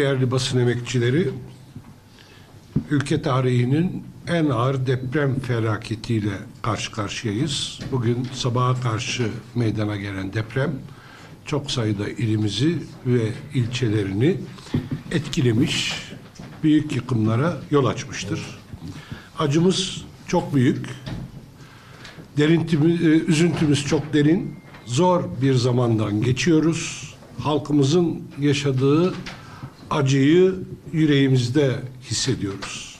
değerli basın emekçileri, ülke tarihinin en ağır deprem felaketiyle karşı karşıyayız. Bugün sabaha karşı meydana gelen deprem çok sayıda ilimizi ve ilçelerini etkilemiş, büyük yıkımlara yol açmıştır. Acımız çok büyük, derintimiz, e, üzüntümüz çok derin, zor bir zamandan geçiyoruz. Halkımızın yaşadığı acıyı yüreğimizde hissediyoruz.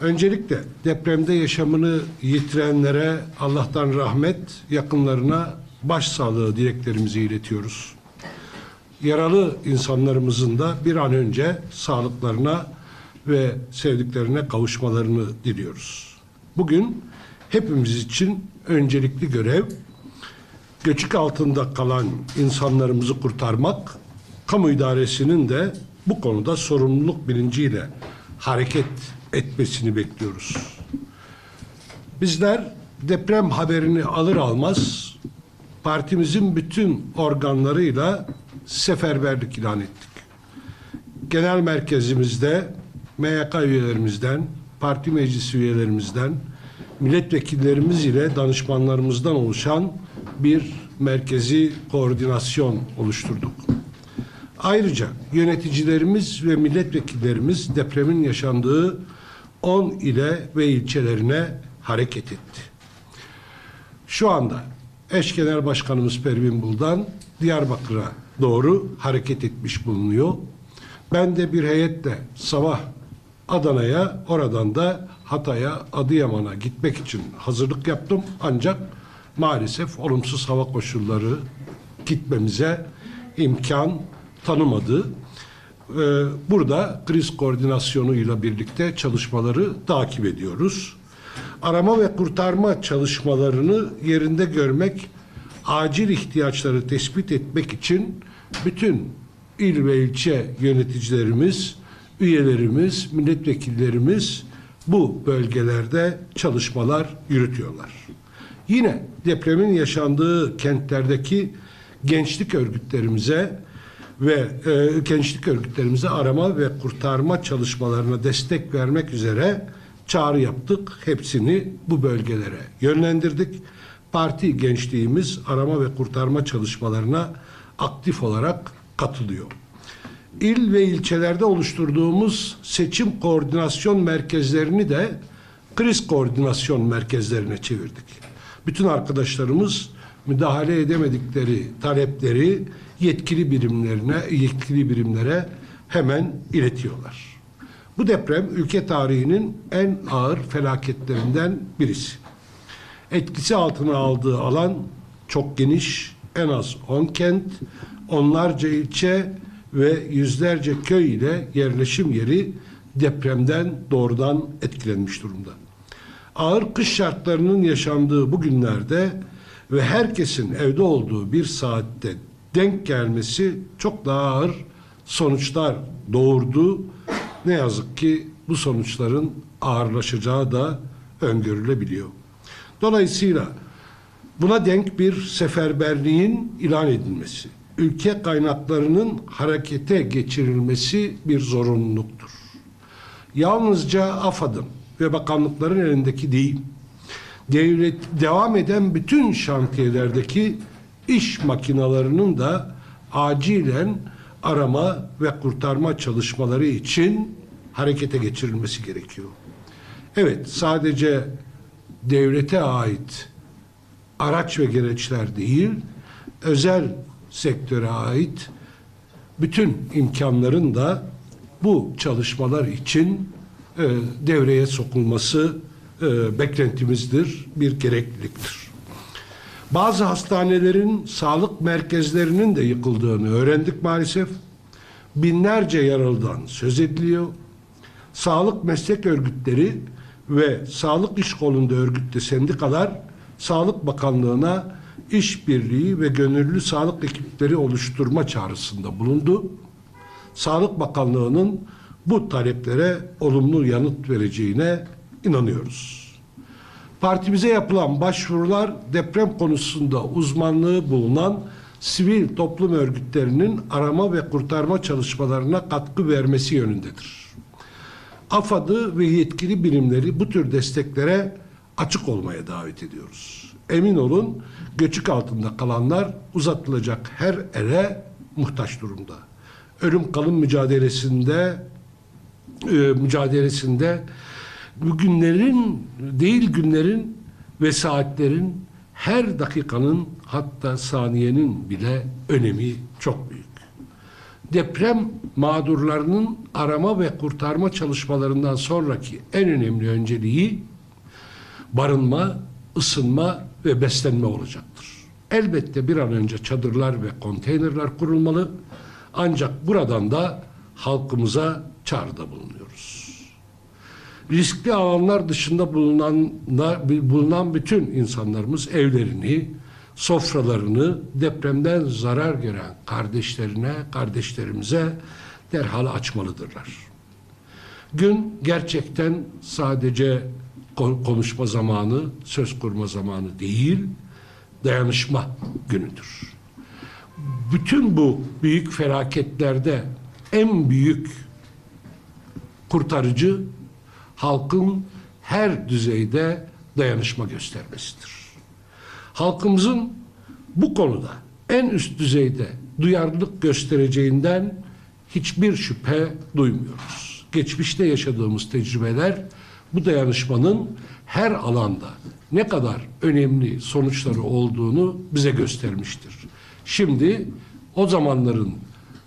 Öncelikle depremde yaşamını yitirenlere Allah'tan rahmet, yakınlarına başsağlığı dileklerimizi iletiyoruz. Yaralı insanlarımızın da bir an önce sağlıklarına ve sevdiklerine kavuşmalarını diliyoruz. Bugün hepimiz için öncelikli görev göçük altında kalan insanlarımızı kurtarmak, kamu idaresinin de bu konuda sorumluluk bilinciyle hareket etmesini bekliyoruz. Bizler deprem haberini alır almaz partimizin bütün organlarıyla seferberlik ilan ettik. Genel merkezimizde MYK üyelerimizden, parti meclis üyelerimizden, milletvekillerimiz ile danışmanlarımızdan oluşan bir merkezi koordinasyon oluşturduk. Ayrıca yöneticilerimiz ve milletvekillerimiz depremin yaşandığı 10 ile ve ilçelerine hareket etti. Şu anda eş genel başkanımız Pervin Buldan Diyarbakır'a doğru hareket etmiş bulunuyor. Ben de bir heyetle sabah Adana'ya, oradan da Hatay'a, Adıyaman'a gitmek için hazırlık yaptım. Ancak maalesef olumsuz hava koşulları gitmemize imkan tanımadı. Ee, Burada kriz koordinasyonuyla birlikte çalışmaları takip ediyoruz. Arama ve kurtarma çalışmalarını yerinde görmek, acil ihtiyaçları tespit etmek için bütün il ve ilçe yöneticilerimiz, üyelerimiz, milletvekillerimiz bu bölgelerde çalışmalar yürütüyorlar. Yine depremin yaşandığı kentlerdeki gençlik örgütlerimize ve e, gençlik örgütlerimize arama ve kurtarma çalışmalarına destek vermek üzere çağrı yaptık. Hepsini bu bölgelere yönlendirdik. Parti gençliğimiz arama ve kurtarma çalışmalarına aktif olarak katılıyor. İl ve ilçelerde oluşturduğumuz seçim koordinasyon merkezlerini de kriz koordinasyon merkezlerine çevirdik. Bütün arkadaşlarımız müdahale edemedikleri talepleri yetkili birimlerine, yetkili birimlere hemen iletiyorlar. Bu deprem ülke tarihinin en ağır felaketlerinden birisi. Etkisi altına aldığı alan çok geniş, en az 10 kent, onlarca ilçe ve yüzlerce köy ile yerleşim yeri depremden doğrudan etkilenmiş durumda. Ağır kış şartlarının yaşandığı bu günlerde ve herkesin evde olduğu bir saatte denk gelmesi çok daha ağır sonuçlar doğurdu. Ne yazık ki bu sonuçların ağırlaşacağı da öngörülebiliyor. Dolayısıyla buna denk bir seferberliğin ilan edilmesi, ülke kaynaklarının harekete geçirilmesi bir zorunluluktur. Yalnızca AFAD'ın ve bakanlıkların elindeki değil, devlet devam eden bütün şantiyelerdeki iş makinalarının da acilen arama ve kurtarma çalışmaları için harekete geçirilmesi gerekiyor. Evet, sadece devlete ait araç ve gereçler değil, özel sektöre ait bütün imkanların da bu çalışmalar için e, devreye sokulması e, beklentimizdir, bir gerekliliktir. Bazı hastanelerin sağlık merkezlerinin de yıkıldığını öğrendik maalesef. Binlerce yaralıdan söz ediliyor. Sağlık meslek örgütleri ve sağlık iş kolunda örgütlü sendikalar Sağlık Bakanlığı'na işbirliği ve gönüllü sağlık ekipleri oluşturma çağrısında bulundu. Sağlık Bakanlığı'nın bu taleplere olumlu yanıt vereceğine inanıyoruz. Partimize yapılan başvurular deprem konusunda uzmanlığı bulunan sivil toplum örgütlerinin arama ve kurtarma çalışmalarına katkı vermesi yönündedir. AFAD'ı ve yetkili birimleri bu tür desteklere açık olmaya davet ediyoruz. Emin olun göçük altında kalanlar uzatılacak her ele muhtaç durumda. Ölüm kalım mücadelesinde e, mücadelesinde bugünlerin değil günlerin ve saatlerin her dakikanın hatta saniyenin bile önemi çok büyük. Deprem mağdurlarının arama ve kurtarma çalışmalarından sonraki en önemli önceliği barınma, ısınma ve beslenme olacaktır. Elbette bir an önce çadırlar ve konteynerler kurulmalı. Ancak buradan da halkımıza çağrıda bulunuyoruz. Riskli alanlar dışında bulunan, bulunan bütün insanlarımız evlerini, sofralarını depremden zarar gören kardeşlerine, kardeşlerimize derhal açmalıdırlar. Gün gerçekten sadece ko- konuşma zamanı, söz kurma zamanı değil, dayanışma günüdür. Bütün bu büyük felaketlerde en büyük kurtarıcı halkın her düzeyde dayanışma göstermesidir. Halkımızın bu konuda en üst düzeyde duyarlılık göstereceğinden hiçbir şüphe duymuyoruz. Geçmişte yaşadığımız tecrübeler bu dayanışmanın her alanda ne kadar önemli sonuçları olduğunu bize göstermiştir. Şimdi o zamanların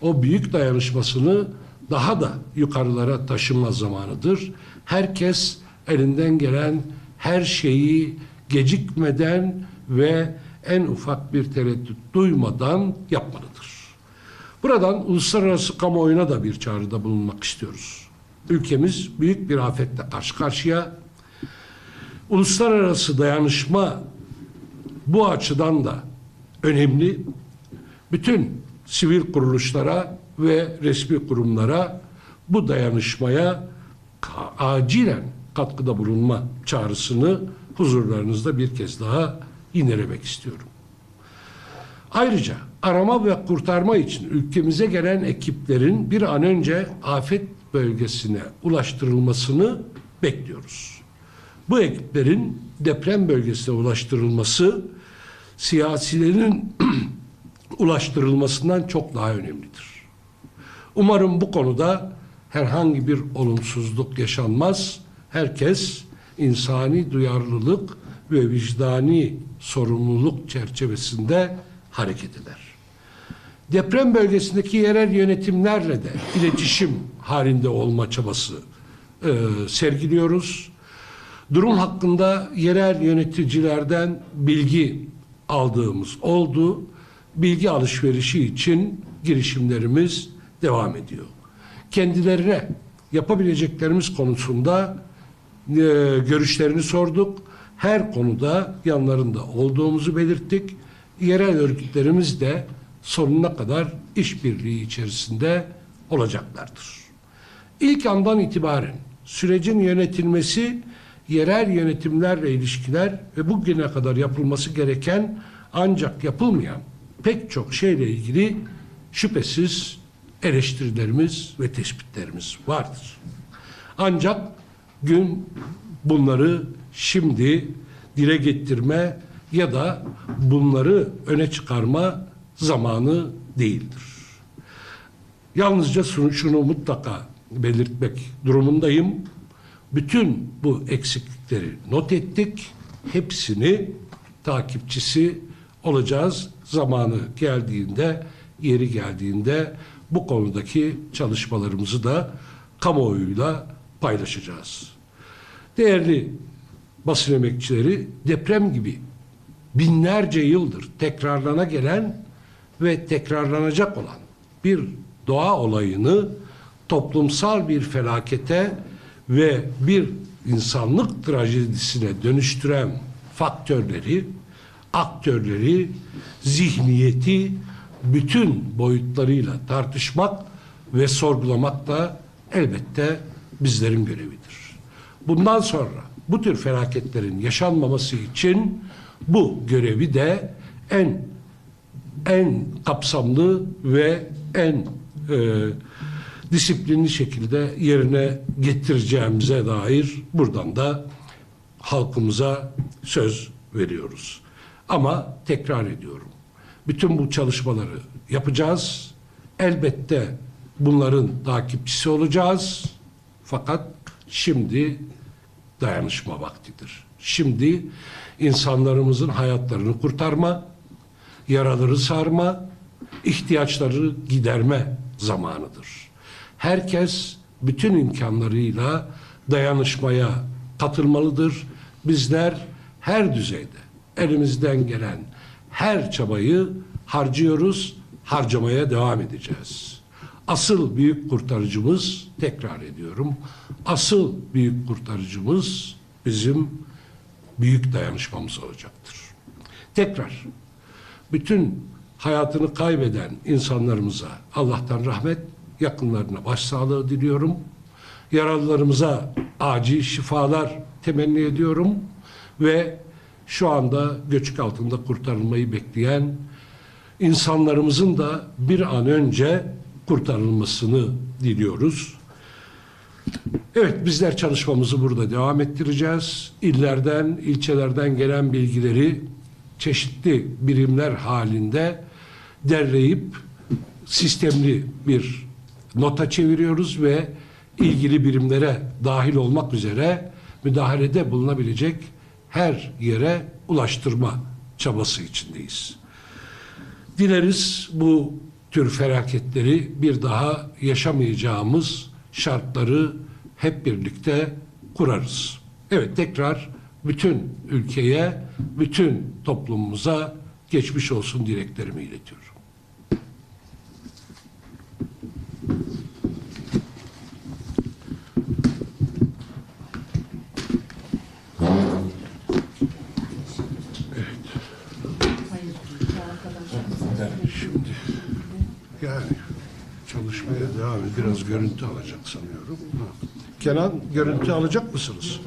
o büyük dayanışmasını daha da yukarılara taşıma zamanıdır. Herkes elinden gelen her şeyi gecikmeden ve en ufak bir tereddüt duymadan yapmalıdır. Buradan uluslararası kamuoyuna da bir çağrıda bulunmak istiyoruz. Ülkemiz büyük bir afetle karşı karşıya. Uluslararası dayanışma bu açıdan da önemli. Bütün sivil kuruluşlara ve resmi kurumlara bu dayanışmaya acilen katkıda bulunma çağrısını huzurlarınızda bir kez daha yinelemek istiyorum. Ayrıca arama ve kurtarma için ülkemize gelen ekiplerin bir an önce afet bölgesine ulaştırılmasını bekliyoruz. Bu ekiplerin deprem bölgesine ulaştırılması siyasilerin ulaştırılmasından çok daha önemlidir. Umarım bu konuda herhangi bir olumsuzluk yaşanmaz. Herkes insani duyarlılık ve vicdani sorumluluk çerçevesinde hareket eder. Deprem bölgesindeki yerel yönetimlerle de iletişim halinde olma çabası e, sergiliyoruz. Durum hakkında yerel yöneticilerden bilgi aldığımız oldu. Bilgi alışverişi için girişimlerimiz devam ediyor. Kendilerine yapabileceklerimiz konusunda e, görüşlerini sorduk. Her konuda yanlarında olduğumuzu belirttik. Yerel örgütlerimiz de sonuna kadar işbirliği içerisinde olacaklardır. İlk andan itibaren sürecin yönetilmesi, yerel yönetimlerle ilişkiler ve bugüne kadar yapılması gereken ancak yapılmayan pek çok şeyle ilgili şüphesiz eleştirilerimiz ve tespitlerimiz vardır. Ancak gün bunları şimdi dile getirme ya da bunları öne çıkarma zamanı değildir. Yalnızca şunu, şunu mutlaka belirtmek durumundayım. Bütün bu eksiklikleri not ettik. Hepsini takipçisi olacağız. Zamanı geldiğinde, yeri geldiğinde bu konudaki çalışmalarımızı da kamuoyuyla paylaşacağız. Değerli basın emekçileri deprem gibi binlerce yıldır tekrarlana gelen ve tekrarlanacak olan bir doğa olayını toplumsal bir felakete ve bir insanlık trajedisine dönüştüren faktörleri, aktörleri, zihniyeti bütün boyutlarıyla tartışmak ve sorgulamak da elbette bizlerin görevidir. Bundan sonra bu tür felaketlerin yaşanmaması için bu görevi de en en kapsamlı ve en e, disiplinli şekilde yerine getireceğimize dair buradan da halkımıza söz veriyoruz. Ama tekrar ediyorum. Bütün bu çalışmaları yapacağız. Elbette bunların takipçisi olacağız. Fakat şimdi dayanışma vaktidir. Şimdi insanlarımızın hayatlarını kurtarma, yaraları sarma, ihtiyaçları giderme zamanıdır. Herkes bütün imkanlarıyla dayanışmaya katılmalıdır. Bizler her düzeyde elimizden gelen her çabayı harcıyoruz, harcamaya devam edeceğiz. Asıl büyük kurtarıcımız, tekrar ediyorum, asıl büyük kurtarıcımız bizim büyük dayanışmamız olacaktır. Tekrar bütün hayatını kaybeden insanlarımıza Allah'tan rahmet, yakınlarına başsağlığı diliyorum. Yaralılarımıza acil şifalar temenni ediyorum ve şu anda göçük altında kurtarılmayı bekleyen insanlarımızın da bir an önce kurtarılmasını diliyoruz. Evet bizler çalışmamızı burada devam ettireceğiz. İllerden, ilçelerden gelen bilgileri çeşitli birimler halinde derleyip sistemli bir nota çeviriyoruz ve ilgili birimlere dahil olmak üzere müdahalede bulunabilecek her yere ulaştırma çabası içindeyiz. Dileriz bu tür felaketleri bir daha yaşamayacağımız şartları hep birlikte kurarız. Evet tekrar bütün ülkeye, bütün toplumumuza geçmiş olsun dileklerimi iletiyorum. Şimdi yani devam et. Biraz görüntü alacak sanıyorum. Kenan görüntü alacak mısınız?